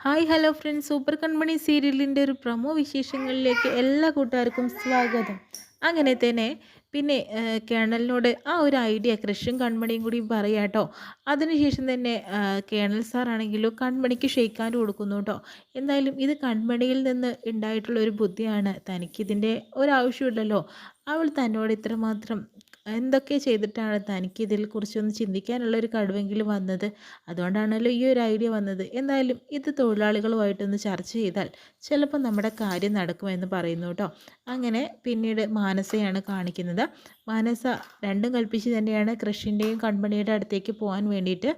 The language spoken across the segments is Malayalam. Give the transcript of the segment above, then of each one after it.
Hi hello friends. Super Kanmani സീരിയലിന്റെ ഒരു പ്രൊമോ വിശേഷങ്ങളിലേക്ക് എല്ലാ കൂട്ടുകാർക്കും സ്വാഗതം. അങ്ങനെ തന്നെ പിന്നെ കേണലിനോട് ആ ഒരു ഐഡിയ കൃഷും കൺമണിയും കൂടി പറയാം കേട്ടോ. അതിനുശേഷം തന്നെ കേണൽ സാറാണെങ്കിലും കൺമണിക്ക് ഷെയ്ക്കാൻ കൊടുക്കുന്നു കേട്ടോ. എന്തായാലും ഇത് കൺമണിയിൽ നിന്ന് ഉണ്ടായിട്ടുള്ള ഒരു ബുദ്ധിയാണ്. തനിക്കിതിന്റെ ഒരാവശ്യമില്ലല്ലോ അവൾ തന്നോട് ഇത്രമാത്രം എന്തൊക്കെ ചെയ്തിട്ടാണ് തനിക്ക് ഇതിൽ കുറിച്ചൊന്ന് ചിന്തിക്കാനുള്ള ഒരു കഴിവെങ്കിലും വന്നത്? അതുകൊണ്ടാണല്ലോ ഈ ഒരു ഐഡിയ വന്നത്. എന്തായാലും ഇത് തൊഴിലാളികളുമായിട്ടൊന്ന് ചർച്ച ചെയ്താൽ ചിലപ്പോൾ നമ്മുടെ കാര്യം നടക്കുമെന്ന് പറയുന്നു കേട്ടോ. അങ്ങനെ പിന്നീട് മാനസയാണ് കാണിക്കുന്നത്. മാനസ രണ്ടും കൽപ്പിച്ച് തന്നെയാണ് കൃഷിന്റെയും കമ്പനിയുടെ അടുത്തേക്ക് പോകാൻ വേണ്ടിയിട്ട്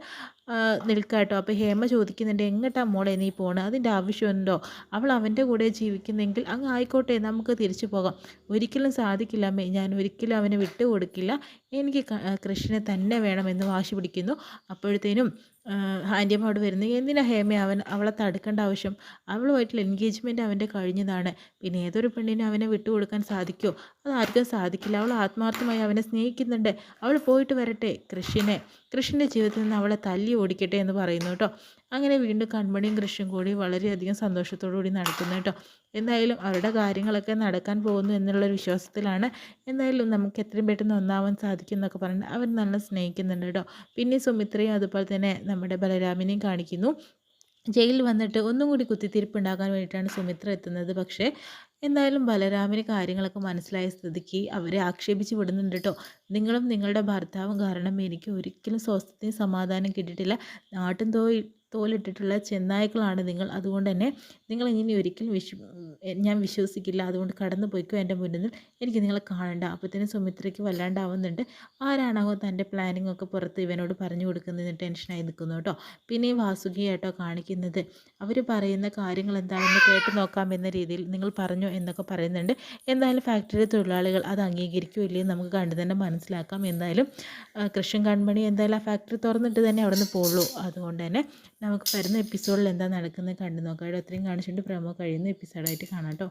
നിൽക്കുക കേട്ടോ അപ്പോൾ ഹേമ ചോദിക്കുന്നുണ്ട് എങ്ങോട്ടാ മോളെ നീ പോകണം അതിന്റെ ആവശ്യമുണ്ടോ? അവൾ അവന്റെ കൂടെ ജീവിക്കുന്നെങ്കിൽ അങ്ങ് ആയിക്കോട്ടെ നമുക്ക് തിരിച്ചു പോകാം. ഒരിക്കലും സാധിക്കില്ല അമ്മേ. ഞാൻ ഒരിക്കലും അവനെ വിട്ടുകൊടുക്കില്ല. എനിക്ക് കൃഷ്ണനെ തന്നെ വേണമെന്ന് വാശി പിടിക്കുന്നു. അപ്പോഴത്തേനും ആന്റിയമ്മ അവിടെ വരുന്നു. എന്തിനാ ഹേമ അവൻ അവളെ തടുക്കേണ്ട ആവശ്യം? അവളുമായിട്ടുള്ള എൻഗേജ്മെന്റ് അവന്റെ കഴിഞ്ഞതാണ്. പിന്നെ ഏതൊരു പെണ്ണിനും അവനെ വിട്ടുകൊടുക്കാൻ സാധിക്കുമോ? അത് ആർക്കും സാധിക്കില്ല. അവൾ ആത്മാർത്ഥമായി അവനെ സ്നേഹിക്കുന്നുണ്ട്. അവൾ പോയിട്ട് വരട്ടെ കൃഷിനെ കൃഷിന്റെ ജീവിതത്തിൽ നിന്ന് അവളെ തല്ലി ഓടിക്കട്ടെ എന്ന് പറയുന്നു കേട്ടോ. അങ്ങനെ വീണ്ടും കൺമണിയും കൃഷിയും കൂടി വളരെയധികം സന്തോഷത്തോടു കൂടി നടക്കുന്നു കേട്ടോ. എന്തായാലും അവരുടെ കാര്യങ്ങളൊക്കെ നടക്കാൻ പോകുന്നു എന്നുള്ളൊരു വിശ്വാസത്തിലാണ്. എന്തായാലും നമുക്ക് എത്രയും പെട്ടെന്ന് ഒന്നാവാൻ സാധിക്കും എന്നൊക്കെ പറഞ്ഞിട്ട് അവർ നല്ല സ്നേഹിക്കുന്നുണ്ട് കേട്ടോ. പിന്നെ സുമിത്രയും അതുപോലെ തന്നെ നമ്മുടെ ബലരാമിനെയും കാണിക്കുന്നു. ജയിലിൽ വന്നിട്ട് ഒന്നും കൂടി കുത്തിത്തിരിപ്പ് ഉണ്ടാക്കാൻ വേണ്ടിയിട്ടാണ് സുമിത്ര എത്തുന്നത്. പക്ഷേ എന്തായാലും ബലരാമിന് കാര്യങ്ങളൊക്കെ മനസ്സിലായ സ്ഥിതിക്ക് അവരെ ആക്ഷേപിച്ച് വിടുന്നുണ്ട് കേട്ടോ. നിങ്ങളും നിങ്ങളുടെ ഭർത്താവും കാരണം എനിക്ക് ഒരിക്കലും സ്വസ്ഥതയും സമാധാനം കിട്ടിയിട്ടില്ല. നാട്ടും തോയി തോലിട്ടിട്ടുള്ള ചെന്നായ്ക്കളാണ് നിങ്ങൾ. അതുകൊണ്ട് തന്നെ നിങ്ങൾ ഇങ്ങനെ ഒരിക്കലും വിശ്വ ഞാൻ വിശ്വസിക്കില്ല. അതുകൊണ്ട് കടന്നു പോയിക്കോ എന്റെ മുന്നിൽ. നിന്ന് എനിക്ക് നിങ്ങളെ കാണണ്ട. അപ്പോഴത്തേനും സുമിത്രയ്ക്ക് വല്ലാണ്ടാവുന്നുണ്ട്. ആരാണോ തന്റെ പ്ലാനിങ് ഒക്കെ പുറത്ത് ഇവനോട് പറഞ്ഞു കൊടുക്കുന്നതിന് ടെൻഷനായി നിൽക്കുന്നു കേട്ടോ. പിന്നെ ഈ വാസുകിയായിട്ടോ കാണിക്കുന്നത്. അവർ പറയുന്ന കാര്യങ്ങൾ എന്താണെന്ന് കേട്ട് നോക്കാം എന്ന രീതിയിൽ നിങ്ങൾ പറഞ്ഞു എന്നൊക്കെ പറയുന്നുണ്ട്. എന്തായാലും ഫാക്ടറി തൊഴിലാളികൾ അത് അംഗീകരിക്കുകയോ ഇല്ലയോ നമുക്ക് കണ്ടു തന്നെ മനസ്സിലാക്കാം. എന്തായാലും കൃഷ്ണൻ കൺമണി എന്തായാലും ആ ഫാക്ടറി തുറന്നിട്ട് തന്നെ അവിടെ നിന്ന് പോകുള്ളൂ അതുകൊണ്ട് തന്നെ നമുക്ക് വരുന്ന എപ്പിസോഡിൽ എന്താ നടക്കുന്നത് കണ്ടു നോക്കാം. ഇവിടെ അത്രയും കാണിച്ചിട്ട് പ്രമോ കഴിയുന്ന എപ്പിസോഡായിട്ട് കാണാം കേട്ടോ.